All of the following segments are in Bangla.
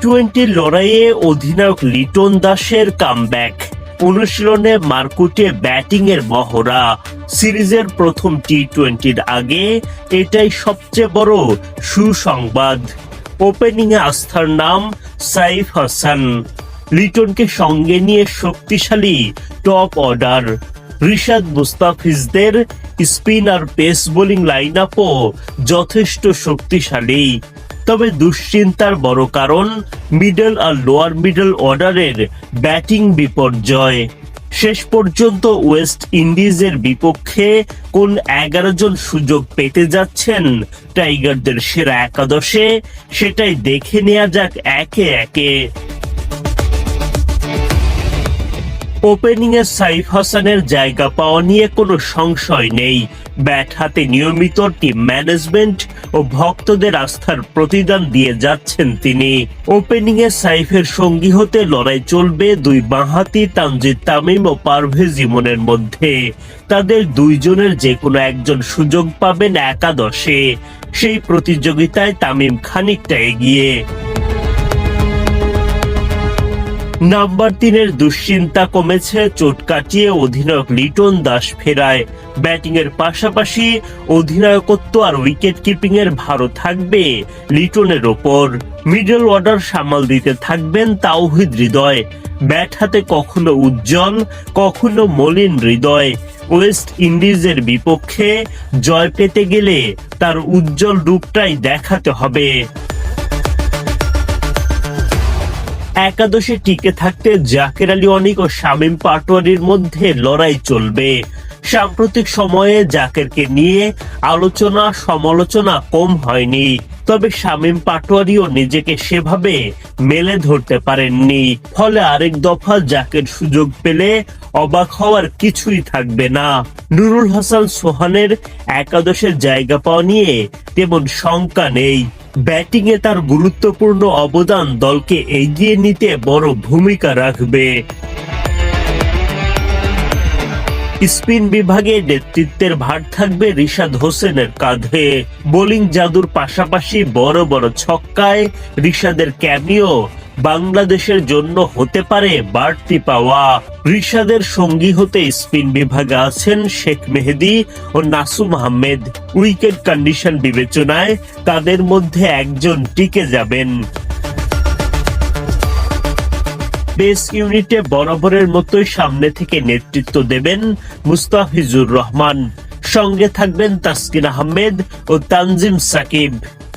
টোয়েন্টি লড়াইয়ে অধিনায়ক লিটন দাসের কামব্যাক অনুশীলনে মার্কুটে ব্যাটিং এর মহড়া। সিরিজের প্রথম টি টোয়েন্টির আগে এটাই সবচেয়ে বড় সুসংবাদ। ওপেনিং এ আস্থার নাম সাইফ হাসান। লিটনকে সঙ্গে নিয়ে শক্তিশালী টপ অর্ডার রিশাদ মুস্তাফিজদের স্পিন আর পেস বোলিং লাইন আপও যথেষ্ট শক্তিশালী। তবে দুশ্চিন্তার বড় কারণ মিডল আর লোয়ার মিডল অর্ডারের ব্যাটিং বিপর্যয়। শেষ পর্যন্ত ওয়েস্ট ইন্ডিজের বিপক্ষে কোন এগারো জন সুযোগ পেতে যাচ্ছেন টাইগারদের সেরা একাদশে, সেটাই দেখে নেওয়া যাক একে একে। ওপেনিং এ সাইফ হাসানের জায়গা পাওয়া নিয়ে কোনো সংশয় নেই। ব্যাট হাতে নিয়মিত টিম ম্যানেজমেন্ট ও ভক্তদের আস্থার প্রতিদান দিয়ে যাচ্ছেন তিনি। ওপেনিংয়ে সাইফের সঙ্গী হতে লড়াই চলবে দুই বাঁহাতি তানজিদ তামিম ও পারভেজ ইমনের মধ্যে। তাদের দুইজনের যে কোনো একজন সুযোগ পাবেন একাদশে। সেই প্রতিযোগিতায় তামিম খানিকটা এগিয়ে। নাম্বার তিনের দুশ্চিন্তা কমেছে, চোট কাটিয়ে অধিনায়ক লিটন দাস ফেরায়। ব্যাটিং এর পাশাপাশি অধিনায়কত্ব আর উইকেট কিপিং এর ভারও থাকবে লিটনের ওপর। মিডল অর্ডার সামাল দিতে থাকবেন তাওহিদ হৃদয়। ব্যাট হাতে কখনো উজ্জ্বল, কখনো মলিন হৃদয়। ওয়েস্ট ইন্ডিজের বিপক্ষে জয় পেতে গেলে তার উজ্জ্বল রূপটাই দেখাতে হবে। একাদশে টিকে থাকতে জাকের আলী অনিক ও শামীম পাটোয়ারির মধ্যে লড়াই চলবে। সাম্প্রতিক সময়ে জাকেরকে নিয়ে আলোচনা, সমালোচনা কম হয়নি, তবে শামীম পাটোয়ারিও নিজেকে সেভাবে মেলে ধরতে পারেননি। ফলে আরেক দফা জাকের সুযোগ পেলে অবাক হওয়ার কিছুই থাকবে না। নুরুল হাসান সোহানের একাদশের জায়গা পাওয়া নিয়ে তেমন শঙ্কা নেই। ব্যাটিং এ তার গুরুত্বপূর্ণ অবদান দলকে এগিয়ে নিতে বড় ভূমিকা রাখবে। স্পিন বিভাগে নেতৃত্বের ভার থাকবে রিশাদ হোসেনের কাঁধে। বোলিং জাদুর পাশাপাশি বড় বড় ছক্কায় রিশাদের ক্যামিও বাংলাদেশের জন্য হতে পারে বাড়তি পাওয়া। রিশাদের সঙ্গী হতে স্পিন বিভাগে আছেন শেখ মেহেদি ও নাসুম আহমেদ। উইকেট কন্ডিশন বিবেচনায় তাদের মধ্যে একজন টিকে যাবেন। বেস ইউনিটে বরাবরের মতোই সামনে থেকে নেতৃত্ব দেবেন মুস্তাফিজুর রহমান। সঙ্গে থাকবেন তাসকিন আহমেদ ও তানজিম সাকিব।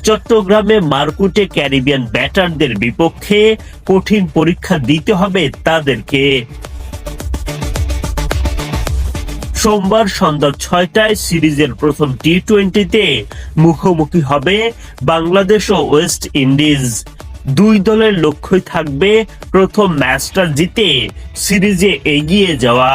চট্টগ্রামে মারকুটে ক্যারিবিয়ান ব্যাটারদের বিপক্ষে কঠিন পরীক্ষা দিতে হবে তাদেরকে। সোমবার সন্ধ্যা ছয়টায় সিরিজের প্রথম টি টোয়েন্টিতে মুখোমুখি হবে বাংলাদেশ ও ওয়েস্ট ইন্ডিজ। দুই দলের লক্ষ্যই থাকবে প্রথম ম্যাচটা জিতে সিরিজে এগিয়ে যাওয়া।